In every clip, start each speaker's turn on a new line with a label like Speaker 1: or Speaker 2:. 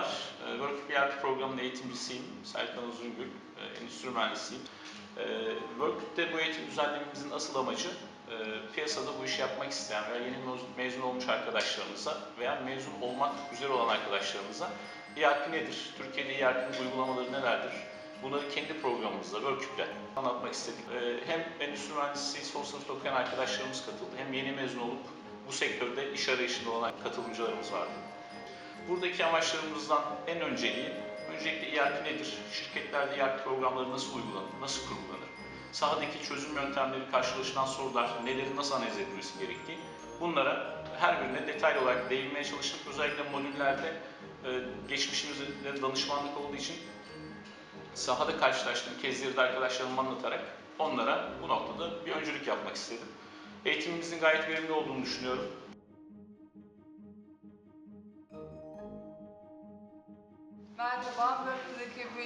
Speaker 1: Merhabalar, e, Work ERP programının eğitimcisiyim. Serkan Uzungül, e, endüstri mühendisiyim. E, Work'te bu eğitim düzenlememizin asıl amacı e, piyasada bu işi yapmak isteyen veya yeni mez- mezun olmuş arkadaşlarımıza veya mezun olmak üzere olan arkadaşlarımıza ERP nedir, Türkiye'de ERP'nin uygulamaları nelerdir, bunları kendi programımızda, Worküp'le anlatmak istedik. E, Hem endüstri mühendisi son sınıfta okuyan arkadaşlarımız katıldı, hem yeni mezun olup bu sektörde iş arayışında olan katılımcılarımız vardı. Buradaki amaçlarımızdan en önceliği, öncelikle ERP nedir? Şirketlerde ERP programları nasıl uygulanır, nasıl kurgulanır? Sahadaki çözüm yöntemleri, karşılaşılan sorular, neleri nasıl analiz edilmesi gerektiği. Bunlara her birine detaylı olarak değinmeye çalıştık. Özellikle modüllerde e, geçmişimizde danışmanlık olduğu için sahada karşılaştığım kezdiri de anlatarak onlara bu noktada bir öncülük yapmak istedim. Eğitimimizin gayet verimli olduğunu düşünüyorum.
Speaker 2: Merhaba, Workflow'daki bu e,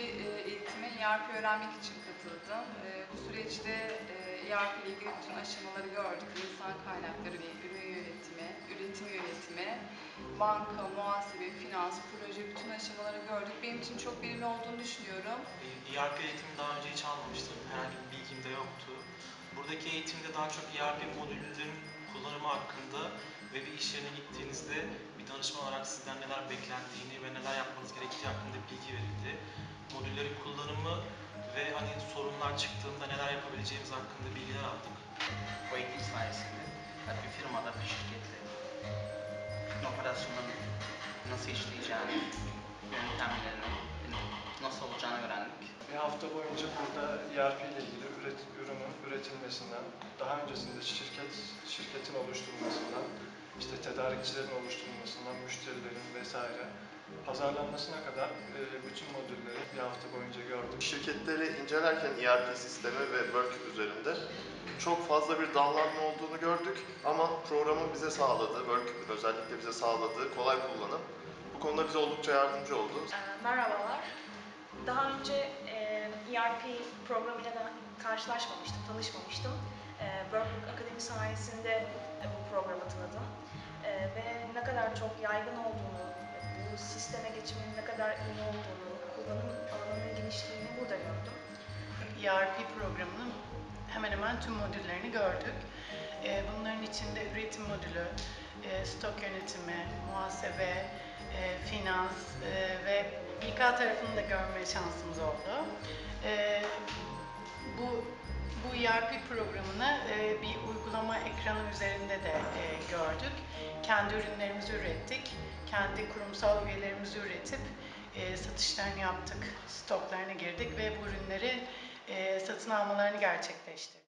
Speaker 2: eğitime ERP öğrenmek için katıldım. E, Bu süreçte e, ERP ile ilgili bütün aşamaları gördük. İnsan kaynakları ve ürün yönetimi, üretim yönetimi, banka, muhasebe, finans, proje bütün aşamaları gördük. Benim için çok verimli olduğunu düşünüyorum.
Speaker 3: E, ERP eğitimi daha önce hiç almamıştım. Herhangi bir bilgim de yoktu. Buradaki eğitimde daha çok ERP modülünün kullanımı hakkında ve bir iş yerine gittiğinizde bir danışman olarak sizden neler beklendiğini ve neler yapmanız gerektiği hakkında bilgi verildi. Modüllerin kullanımı ve hani sorunlar çıktığında neler yapabileceğimiz hakkında bilgiler aldık.
Speaker 4: Bu eğitim sayesinde hani bir firmada, bir şirkette operasyonun nasıl işleyeceğini, yöntemlerini, nasıl olacağını öğrendik.
Speaker 5: Bir hafta boyunca burada ERP ile ilgili üret, ürünün üretilmesinden, daha öncesinde şirket şirketin oluşturulmasından, işte tedarikçilerin oluşturulmasından, müşterilerin vesaire pazarlanmasına kadar e, bütün modülleri bir hafta boyunca gördüm.
Speaker 6: Şirketleri incelerken ERP sistemi ve Work üzerinde çok fazla bir dallanma olduğunu gördük ama programın bize sağladığı, Work özellikle bize sağladığı kolay kullanım bu konuda bize oldukça yardımcı oldu.
Speaker 7: Ee, Merhabalar. Daha önce e, ERP programıyla da karşılaşmamıştım, tanışmamıştım. E, Workbook Akademi sayesinde e, bu programı tanıdım. E, ve ne kadar çok yaygın olduğunu, bu sisteme geçmenin ne kadar iyi olduğunu, kullanım alanının genişliğini burada gördüm.
Speaker 8: ERP programının hemen hemen tüm modüllerini gördük. Ee, Bunların içinde üretim modülü, e, stok yönetimi, muhasebe, e, finans e, ve İK tarafını da görme şansımız oldu. ERP programını e, bir uygulama ekranı üzerinde de e, gördük. Kendi ürünlerimizi ürettik, kendi kurumsal üyelerimizi üretip e, satışlarını yaptık, stoklarına girdik ve bu ürünleri satın almalarını gerçekleştirdik.